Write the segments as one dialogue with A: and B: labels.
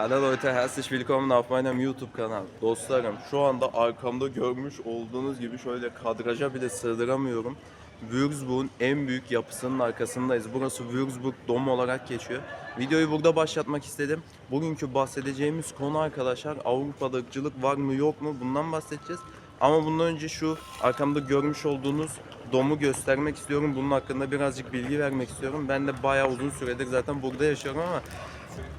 A: Hallo Leute, herzlich willkommen auf meinem YouTube kanal. Dostlarım şu anda arkamda görmüş olduğunuz gibi şöyle kadraja bile sığdıramıyorum. Würzburg'un en büyük yapısının arkasındayız. Burası Würzburg Dom olarak geçiyor. Videoyu burada başlatmak istedim. Bugünkü bahsedeceğimiz konu arkadaşlar Avrupa'da ırkçılık var mı yok mu bundan bahsedeceğiz. Ama bundan önce şu arkamda görmüş olduğunuz domu göstermek istiyorum. Bunun hakkında birazcık bilgi vermek istiyorum. Ben de bayağı uzun süredir zaten burada yaşıyorum ama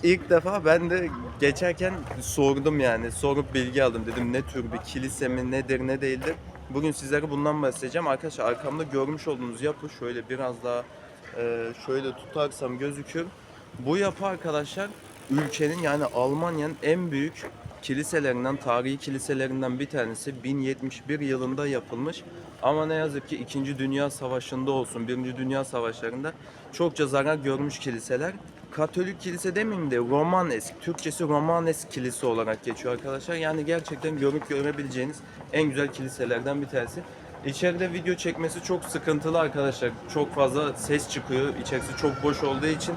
A: İlk defa ben de geçerken sordum yani. Sorup bilgi aldım. Dedim ne tür bir kilise mi nedir ne değildir. Bugün sizlere bundan bahsedeceğim. Arkadaşlar arkamda görmüş olduğunuz yapı şöyle biraz daha e, şöyle tutarsam gözükür. Bu yapı arkadaşlar ülkenin yani Almanya'nın en büyük kiliselerinden, tarihi kiliselerinden bir tanesi 1071 yılında yapılmış. Ama ne yazık ki 2. Dünya Savaşı'nda olsun, 1. Dünya Savaşları'nda çokça zarar görmüş kiliseler. Katolik kilise demeyeyim de Romanesk, Türkçesi Romanesk kilise olarak geçiyor arkadaşlar. Yani gerçekten görüp görebileceğiniz en güzel kiliselerden bir tanesi. İçeride video çekmesi çok sıkıntılı arkadaşlar. Çok fazla ses çıkıyor. İçerisi çok boş olduğu için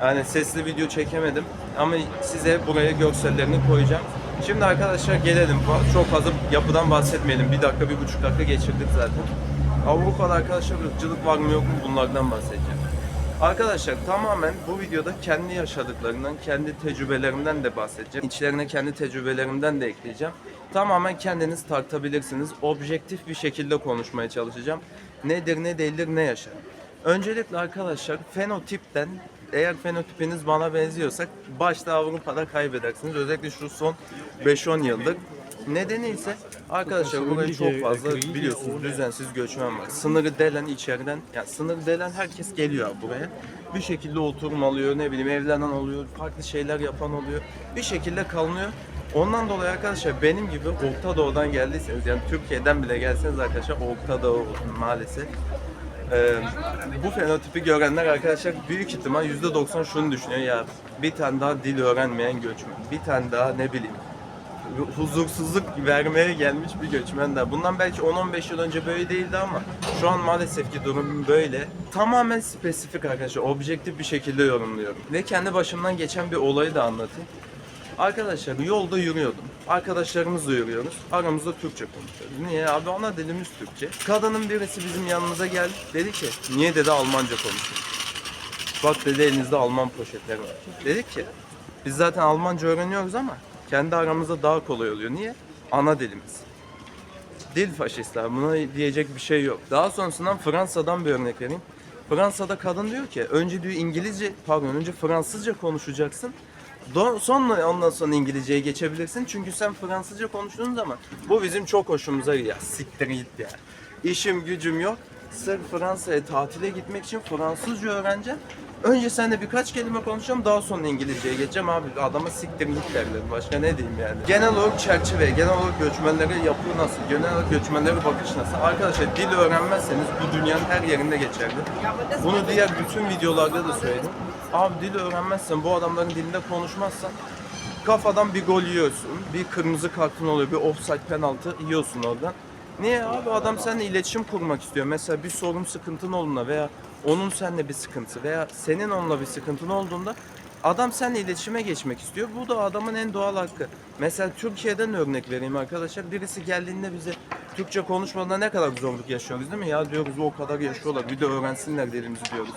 A: yani sesli video çekemedim. Ama size buraya görsellerini koyacağım. Şimdi arkadaşlar gelelim. Çok fazla yapıdan bahsetmeyelim. Bir dakika, bir buçuk dakika geçirdik zaten. Avrupa'da arkadaşlar ırkçılık var mı yok mu bunlardan bahsedeceğim. Arkadaşlar tamamen bu videoda kendi yaşadıklarından, kendi tecrübelerimden de bahsedeceğim. İçlerine kendi tecrübelerimden de ekleyeceğim. Tamamen kendiniz tartabilirsiniz. Objektif bir şekilde konuşmaya çalışacağım. Nedir, ne değildir, ne yaşar. Öncelikle arkadaşlar fenotipten eğer fenotipiniz bana benziyorsa başta Avrupa'da kaybedersiniz. Özellikle şu son 5-10 yıldır. Nedeni ise arkadaşlar burayı çok fazla biliyorsunuz düzensiz göçmen var. Sınırı delen içeriden, yani sınırı delen herkes geliyor buraya. Bir şekilde oturum alıyor, ne bileyim evlenen oluyor, farklı şeyler yapan oluyor. Bir şekilde kalınıyor. Ondan dolayı arkadaşlar benim gibi Orta Doğu'dan geldiyseniz yani Türkiye'den bile gelseniz arkadaşlar Orta Doğu maalesef. Ee, bu fenotipi görenler arkadaşlar büyük ihtimal %90 şunu düşünüyor ya bir tane daha dil öğrenmeyen göçmen, bir tane daha ne bileyim huzursuzluk vermeye gelmiş bir göçmen de. Bundan belki 10-15 yıl önce böyle değildi ama şu an maalesef ki durum böyle. Tamamen spesifik arkadaşlar, objektif bir şekilde yorumluyorum. Ve kendi başımdan geçen bir olayı da anlatayım. Arkadaşlar yolda yürüyordum. Arkadaşlarımızla yürüyoruz. Aramızda Türkçe konuşuyoruz. Niye? Abi ana dilimiz Türkçe. Kadının birisi bizim yanımıza geldi. Dedi ki niye dedi Almanca konuşuyorsun? Bak dedi elinizde Alman poşetleri var. Dedik ki biz zaten Almanca öğreniyoruz ama kendi aramızda daha kolay oluyor. Niye? Ana dilimiz. Dil faşistler. Buna diyecek bir şey yok. Daha sonrasından Fransa'dan bir örnek vereyim. Fransa'da kadın diyor ki önce diyor İngilizce pardon önce Fransızca konuşacaksın. Do- Sonra ondan sonra İngilizceye geçebilirsin. Çünkü sen Fransızca konuştuğun zaman bu bizim çok hoşumuza gidiyor. Siktir git ya. İşim gücüm yok. Sırf Fransa'ya tatile gitmek için Fransızca öğreneceğim. Önce seninle birkaç kelime konuşacağım daha sonra İngilizceye geçeceğim abi adama siktir git derler başka ne diyeyim yani. Genel olarak çerçeve, genel olarak göçmenlere yapı nasıl, genel olarak göçmenlere bakış nasıl? Arkadaşlar dil öğrenmezseniz bu dünyanın her yerinde geçerli. Bunu diğer bütün videolarda da söyledim. Abi dil öğrenmezsen bu adamların dilinde konuşmazsan kafadan bir gol yiyorsun. Bir kırmızı kartın oluyor, bir offside penaltı yiyorsun oradan. Niye abi adam seninle iletişim kurmak istiyor. Mesela bir sorun sıkıntın olduğunda veya onun seninle bir sıkıntı veya senin onunla bir sıkıntın olduğunda adam seninle iletişime geçmek istiyor. Bu da adamın en doğal hakkı. Mesela Türkiye'den örnek vereyim arkadaşlar. Birisi geldiğinde bize Türkçe konuşmada ne kadar zorluk yaşıyoruz değil mi? Ya diyoruz o kadar yaşıyorlar bir de öğrensinler dilimizi diyoruz.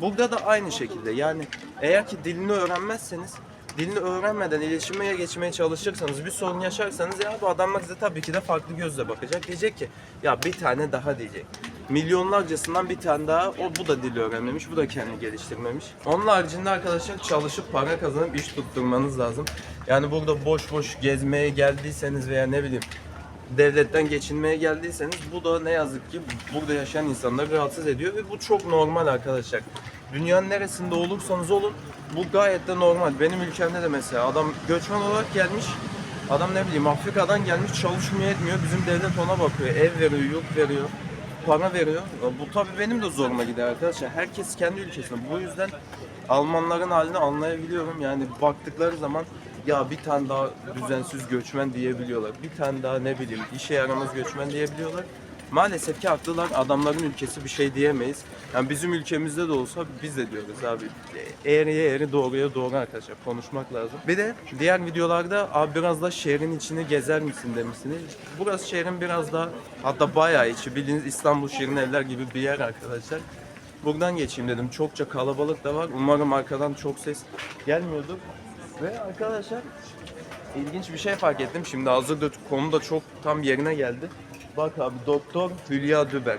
A: Burada da aynı şekilde yani eğer ki dilini öğrenmezseniz dilini öğrenmeden iletişime geçmeye çalışırsanız bir sorun yaşarsanız ya bu adamlar size tabii ki de farklı gözle bakacak. Diyecek ki ya bir tane daha diyecek. Milyonlarcasından bir tane daha o bu da dili öğrenmemiş, bu da kendini geliştirmemiş. Onun haricinde arkadaşlar çalışıp para kazanıp iş tutturmanız lazım. Yani burada boş boş gezmeye geldiyseniz veya ne bileyim devletten geçinmeye geldiyseniz bu da ne yazık ki burada yaşayan insanları rahatsız ediyor ve bu çok normal arkadaşlar. Dünyanın neresinde olursanız olun bu gayet de normal. Benim ülkemde de mesela adam göçmen olarak gelmiş. Adam ne bileyim Afrika'dan gelmiş çalışmıyor etmiyor. Bizim devlet ona bakıyor. Ev veriyor, yurt veriyor, para veriyor. Bu tabii benim de zoruma gider arkadaşlar. Herkes kendi ülkesinde. Bu yüzden Almanların halini anlayabiliyorum. Yani baktıkları zaman ya bir tane daha düzensiz göçmen diyebiliyorlar. Bir tane daha ne bileyim işe yaramaz göçmen diyebiliyorlar. Maalesef ki haklılar. Adamların ülkesi bir şey diyemeyiz. Yani bizim ülkemizde de olsa biz de diyoruz abi. Eğriye eğri doğruya doğru arkadaşlar. Konuşmak lazım. Bir de diğer videolarda abi biraz da şehrin içini gezer misin demişsiniz. Burası şehrin biraz daha hatta bayağı içi. Bildiğiniz İstanbul Şirin Evler gibi bir yer arkadaşlar. Buradan geçeyim dedim. Çokça kalabalık da var. Umarım arkadan çok ses gelmiyordur. Ve arkadaşlar ilginç bir şey fark ettim. Şimdi hazırda konu da çok tam yerine geldi. Bak abi Doktor Hülya Düber.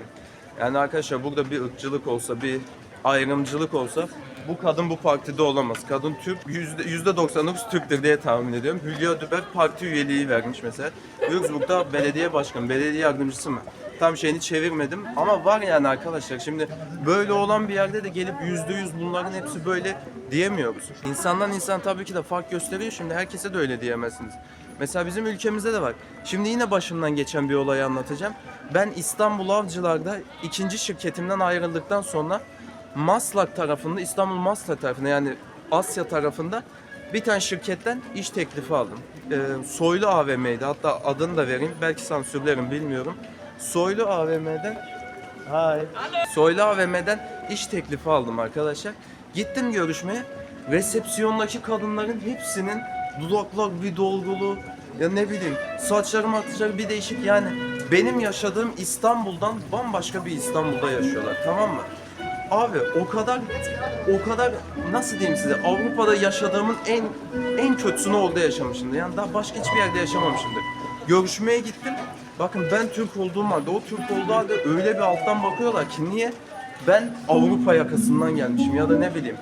A: Yani arkadaşlar burada bir ırkçılık olsa, bir ayrımcılık olsa bu kadın bu partide olamaz. Kadın Türk, yüzde, yüzde 99 Türktür diye tahmin ediyorum. Hülya Düber parti üyeliği vermiş mesela. Würzburg'da belediye başkanı, belediye yardımcısı mı? Tam şeyini çevirmedim ama var yani arkadaşlar. Şimdi böyle olan bir yerde de gelip yüzde yüz bunların hepsi böyle diyemiyoruz. İnsandan insan tabii ki de fark gösteriyor. Şimdi herkese de öyle diyemezsiniz. Mesela bizim ülkemizde de var. Şimdi yine başımdan geçen bir olayı anlatacağım. Ben İstanbul Avcılar'da ikinci şirketimden ayrıldıktan sonra Maslak tarafında, İstanbul Maslak tarafında yani Asya tarafında bir tane şirketten iş teklifi aldım. Ee, Soylu AVM'ydi. Hatta adını da vereyim. Belki sansürlerim bilmiyorum. Soylu AVM'den Hay. Soylu AVM'den iş teklifi aldım arkadaşlar. Gittim görüşmeye. Resepsiyondaki kadınların hepsinin dudaklar bir dolgulu. Ya ne bileyim saçları makyajları bir değişik yani. Benim yaşadığım İstanbul'dan bambaşka bir İstanbul'da yaşıyorlar tamam mı? Abi o kadar o kadar nasıl diyeyim size Avrupa'da yaşadığımın en en kötüsünü orada yaşamışımdır. Yani daha başka hiçbir yerde yaşamamışımdır. Görüşmeye gittim. Bakın ben Türk olduğum halde o Türk olduğu halde öyle bir alttan bakıyorlar ki niye? Ben Avrupa yakasından gelmişim ya da ne bileyim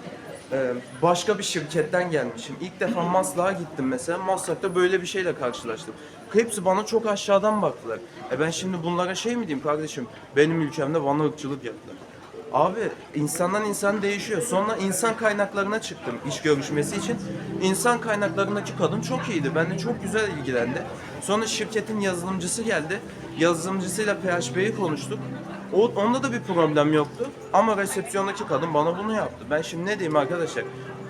A: e, başka bir şirketten gelmişim. İlk defa Maslak'a gittim mesela. Maslak'ta böyle bir şeyle karşılaştım. Hepsi bana çok aşağıdan baktılar. E ben şimdi bunlara şey mi diyeyim kardeşim? Benim ülkemde bana ırkçılık yaptılar. Abi insandan insan değişiyor. Sonra insan kaynaklarına çıktım iş görüşmesi için. İnsan kaynaklarındaki kadın çok iyiydi. Benimle çok güzel ilgilendi. Sonra şirketin yazılımcısı geldi. Yazılımcısıyla PHP'yi konuştuk. O, onda da bir problem yoktu. Ama resepsiyondaki kadın bana bunu yaptı. Ben şimdi ne diyeyim arkadaşlar?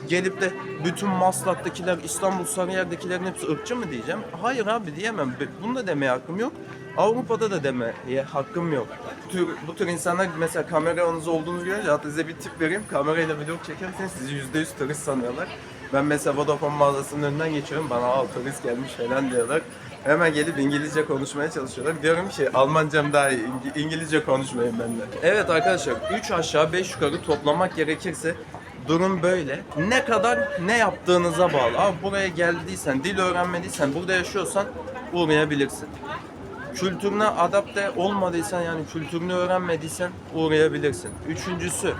A: Gelip de bütün Maslak'takiler, İstanbul Sarıyer'dekilerin hepsi ırkçı mı diyeceğim? Hayır abi diyemem. Bunu da demeye hakkım yok. Avrupa'da da demeye hakkım yok. Bu tür, bu tür insanlar mesela kameranız olduğunu görünce hatta size bir tip vereyim. Kamerayla vlog çekerseniz sizi %100 turist sanıyorlar. Ben mesela Vodafone mağazasının önünden geçiyorum. Bana al gelmiş falan diyorlar. Hemen gelip İngilizce konuşmaya çalışıyorlar. Diyorum ki Almancam daha iyi. İngi- İngilizce konuşmayın benimle. Evet arkadaşlar 3 aşağı 5 yukarı toplamak gerekirse durum böyle. Ne kadar ne yaptığınıza bağlı. Abi buraya geldiysen, dil öğrenmediysen, burada yaşıyorsan uğrayabilirsin. Kültürüne adapte olmadıysan yani kültürünü öğrenmediysen uğrayabilirsin. Üçüncüsü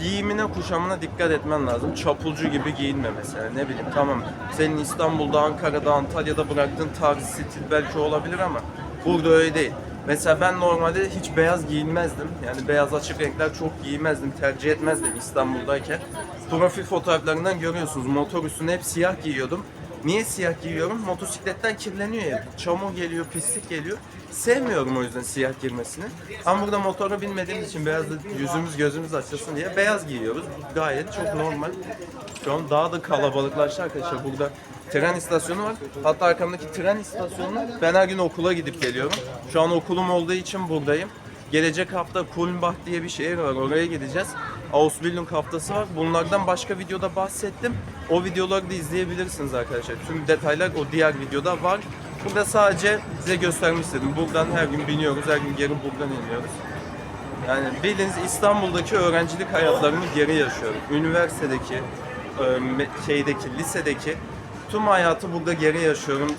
A: giyimine kuşamına dikkat etmen lazım. Çapulcu gibi giyinme mesela ne bileyim tamam senin İstanbul'da, Ankara'da, Antalya'da bıraktığın tarz stil belki olabilir ama burada öyle değil. Mesela ben normalde hiç beyaz giyinmezdim. Yani beyaz açık renkler çok giymezdim, tercih etmezdim İstanbul'dayken. Profil fotoğraflarından görüyorsunuz motor üstüne hep siyah giyiyordum. Niye siyah giyiyorum? Motosikletten kirleniyor ya. Çamur geliyor, pislik geliyor. Sevmiyorum o yüzden siyah girmesini. Ama burada motora binmediğimiz için beyaz yüzümüz gözümüz açılsın diye beyaz giyiyoruz. Gayet çok normal. Şu an daha da kalabalıklaştı arkadaşlar. Burada tren istasyonu var. Hatta arkamdaki tren istasyonu ben her gün okula gidip geliyorum. Şu an okulum olduğu için buradayım. Gelecek hafta Kulmbach diye bir şehir var. Oraya gideceğiz. Ausbildung haftası var. Bunlardan başka videoda bahsettim. O videoları da izleyebilirsiniz arkadaşlar. Tüm detaylar o diğer videoda var. Burada sadece size göstermek istedim. Buradan her gün biniyoruz. Her gün geri buradan iniyoruz. Yani bildiğiniz İstanbul'daki öğrencilik hayatlarını geri yaşıyorum. Üniversitedeki, e, şeydeki, lisedeki tüm hayatı burada geri yaşıyorum.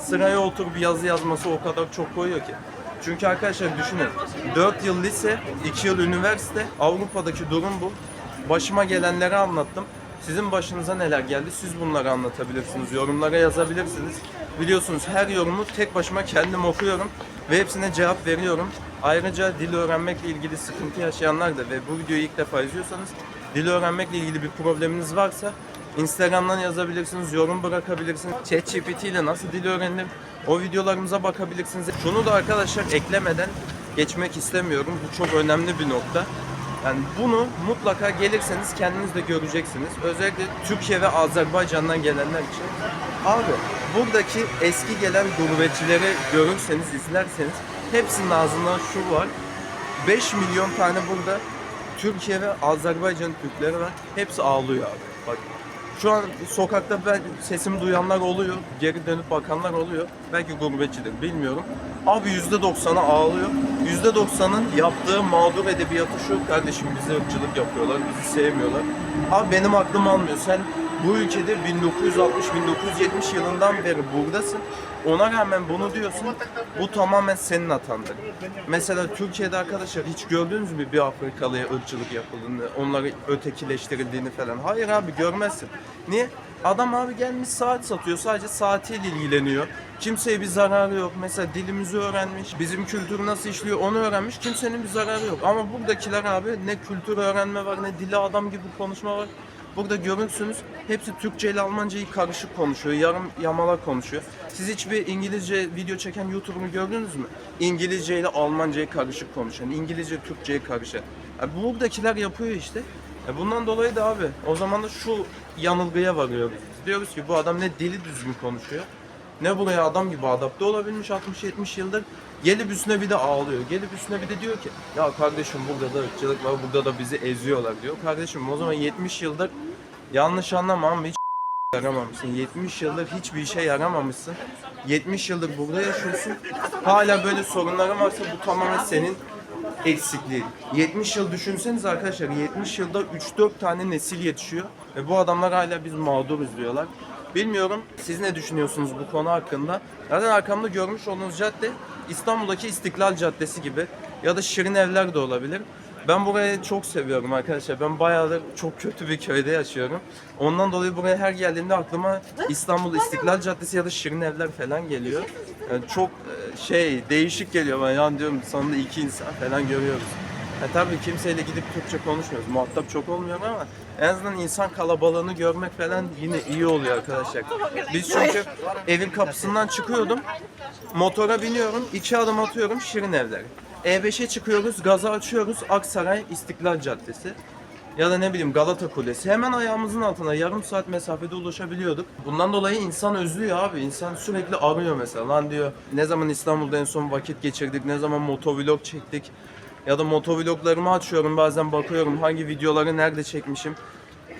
A: Sıraya oturup yazı yazması o kadar çok koyuyor ki. Çünkü arkadaşlar düşünün. 4 yıl lise, 2 yıl üniversite. Avrupa'daki durum bu. Başıma gelenleri anlattım. Sizin başınıza neler geldi siz bunları anlatabilirsiniz. Yorumlara yazabilirsiniz. Biliyorsunuz her yorumu tek başıma kendim okuyorum ve hepsine cevap veriyorum. Ayrıca dil öğrenmekle ilgili sıkıntı yaşayanlar da ve bu videoyu ilk defa izliyorsanız dil öğrenmekle ilgili bir probleminiz varsa Instagram'dan yazabilirsiniz, yorum bırakabilirsiniz. ChatGPT ile nasıl dil öğrenilir? O videolarımıza bakabilirsiniz. Şunu da arkadaşlar eklemeden geçmek istemiyorum. Bu çok önemli bir nokta. Yani bunu mutlaka gelirseniz kendiniz de göreceksiniz. Özellikle Türkiye ve Azerbaycan'dan gelenler için. Abi buradaki eski gelen gurbetçileri görürseniz, izlerseniz Hepsinin ağzında şu var. 5 milyon tane burada Türkiye ve Azerbaycan Türkleri var. Hepsi ağlıyor abi. Bak şu an sokakta ben sesimi duyanlar oluyor. Geri dönüp bakanlar oluyor. Belki gurbetçidir bilmiyorum. Abi %90'ı ağlıyor. %90'ın yaptığı mağdur edebiyatı şu kardeşim bize ırkçılık yapıyorlar, bizi sevmiyorlar. Abi benim aklım almıyor. Sen bu ülkede 1960-1970 yılından beri buradasın. Ona rağmen bunu diyorsun. Bu tamamen senin hatandır. Mesela Türkiye'de arkadaşlar hiç gördünüz mü bir Afrikalıya ırkçılık yapıldığını, onları ötekileştirildiğini falan? Hayır abi görmezsin. Niye? Adam abi gelmiş saat satıyor. Sadece saatiyle ilgileniyor. Kimseye bir zararı yok. Mesela dilimizi öğrenmiş. Bizim kültür nasıl işliyor onu öğrenmiş. Kimsenin bir zararı yok. Ama buradakiler abi ne kültür öğrenme var ne dili adam gibi konuşma var. Burada görürsünüz hepsi Türkçe ile Almancayı karışık konuşuyor. Yarım yamalak konuşuyor. Siz hiçbir İngilizce video çeken YouTuber'ı gördünüz mü? İngilizce ile Almancayı karışık konuşan, İngilizce Türkçeyi karışan. Yani buradakiler yapıyor işte. E bundan dolayı da abi o zaman da şu yanılgıya varıyoruz. Diyoruz ki bu adam ne dili düzgün konuşuyor ne buraya adam gibi adapte olabilmiş 60-70 yıldır. Gelip üstüne bir de ağlıyor. Gelip üstüne bir de diyor ki ya kardeşim burada da ırkçılık var burada da bizi eziyorlar diyor. Kardeşim o zaman 70 yıldır yanlış anlama ama hiç yaramamışsın. 70 yıldır hiçbir işe yaramamışsın. 70 yıldır burada yaşıyorsun. Hala böyle sorunların varsa bu tamamen senin eksikliği. 70 yıl düşünseniz arkadaşlar 70 yılda 3-4 tane nesil yetişiyor ve bu adamlar hala biz mağduruz diyorlar. Bilmiyorum siz ne düşünüyorsunuz bu konu hakkında? Zaten arkamda görmüş olduğunuz cadde İstanbul'daki İstiklal Caddesi gibi ya da Şirin Evler de olabilir. Ben burayı çok seviyorum arkadaşlar. Ben bayağıdır çok kötü bir köyde yaşıyorum. Ondan dolayı buraya her geldiğimde aklıma İstanbul İstiklal Caddesi ya da Şirin Evler falan geliyor. Yani çok e, şey değişik geliyor bana. Yani diyorum sonunda iki insan falan görüyoruz. Ya tabii kimseyle gidip Türkçe konuşmuyoruz. Muhatap çok olmuyor ama en azından insan kalabalığını görmek falan yine iyi oluyor arkadaşlar. Biz çünkü evin kapısından çıkıyordum. Motora biniyorum, iki adım atıyorum Şirin Evler. E5'e çıkıyoruz, gaza açıyoruz Aksaray İstiklal Caddesi. Ya da ne bileyim Galata Kulesi. Hemen ayağımızın altına yarım saat mesafede ulaşabiliyorduk. Bundan dolayı insan özlüyor abi. İnsan sürekli arıyor mesela. Lan diyor ne zaman İstanbul'da en son vakit geçirdik, ne zaman motovlog çektik. Ya da motovloglarımı açıyorum bazen bakıyorum hangi videoları nerede çekmişim.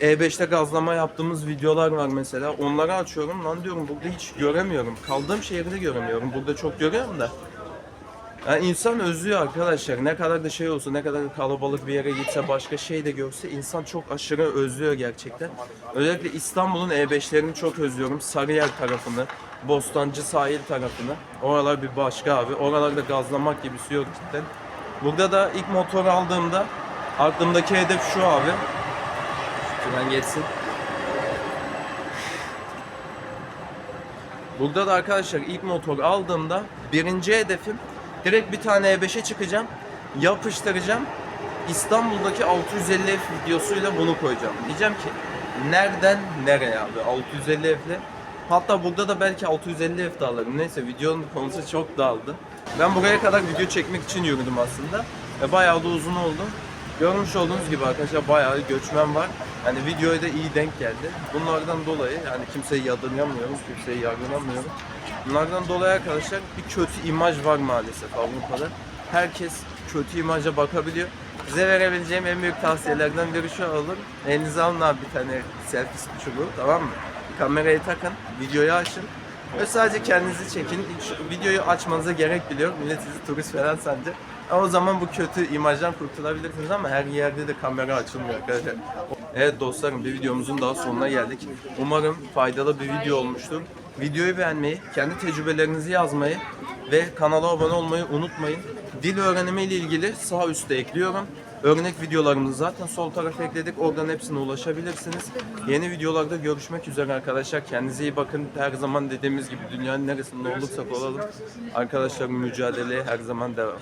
A: E5'te gazlama yaptığımız videolar var mesela. Onları açıyorum. Lan diyorum burada hiç göremiyorum. Kaldığım şehirde göremiyorum. Burada çok görüyorum da. Yani insan özlüyor arkadaşlar. Ne kadar da şey olsa, ne kadar da kalabalık bir yere gitse, başka şey de görse insan çok aşırı özlüyor gerçekten. Özellikle İstanbul'un E5'lerini çok özlüyorum. Sarıyer tarafını, Bostancı sahil tarafını. Oralar bir başka abi. Oralarda gazlamak gibisi yok cidden. Burada da ilk motoru aldığımda aklımdaki hedef şu abi. Şuradan geçsin. Burada da arkadaşlar ilk motor aldığımda birinci hedefim direkt bir tane E5'e çıkacağım. Yapıştıracağım. İstanbul'daki 650F videosuyla bunu koyacağım. Diyeceğim ki nereden nereye abi 650F'le Hatta burada da belki 650F de alırım. Neyse videonun konusu çok dağıldı. Ben buraya kadar video çekmek için yürüdüm aslında. Ve bayağı da uzun oldu. Görmüş olduğunuz gibi arkadaşlar bayağı göçmen var. Yani videoya da iyi denk geldi. Bunlardan dolayı yani kimseyi yadırgamıyorum, kimseyi yargılamıyorum. Bunlardan dolayı arkadaşlar bir kötü imaj var maalesef Avrupa'da. Herkes kötü imaja bakabiliyor. Size verebileceğim en büyük tavsiyelerden biri şu olur. Elinize alın abi bir tane selfie çubuğu tamam mı? Kamerayı takın, videoyu açın. Ve sadece kendinizi çekin. Hiç videoyu açmanıza gerek bile yok. Millet sizi turist falan sanacak. Ama o zaman bu kötü imajdan kurtulabilirsiniz ama her yerde de kamera açılmıyor arkadaşlar. Evet dostlarım bir videomuzun daha sonuna geldik. Umarım faydalı bir video olmuştur. Videoyu beğenmeyi, kendi tecrübelerinizi yazmayı ve kanala abone olmayı unutmayın. Dil öğrenimi ile ilgili sağ üstte ekliyorum. Örnek videolarımızı zaten sol tarafa ekledik. Oradan hepsine ulaşabilirsiniz. Yeni videolarda görüşmek üzere arkadaşlar. Kendinize iyi bakın. Her zaman dediğimiz gibi dünyanın neresinde olursak olalım. Arkadaşlar mücadeleye her zaman devam.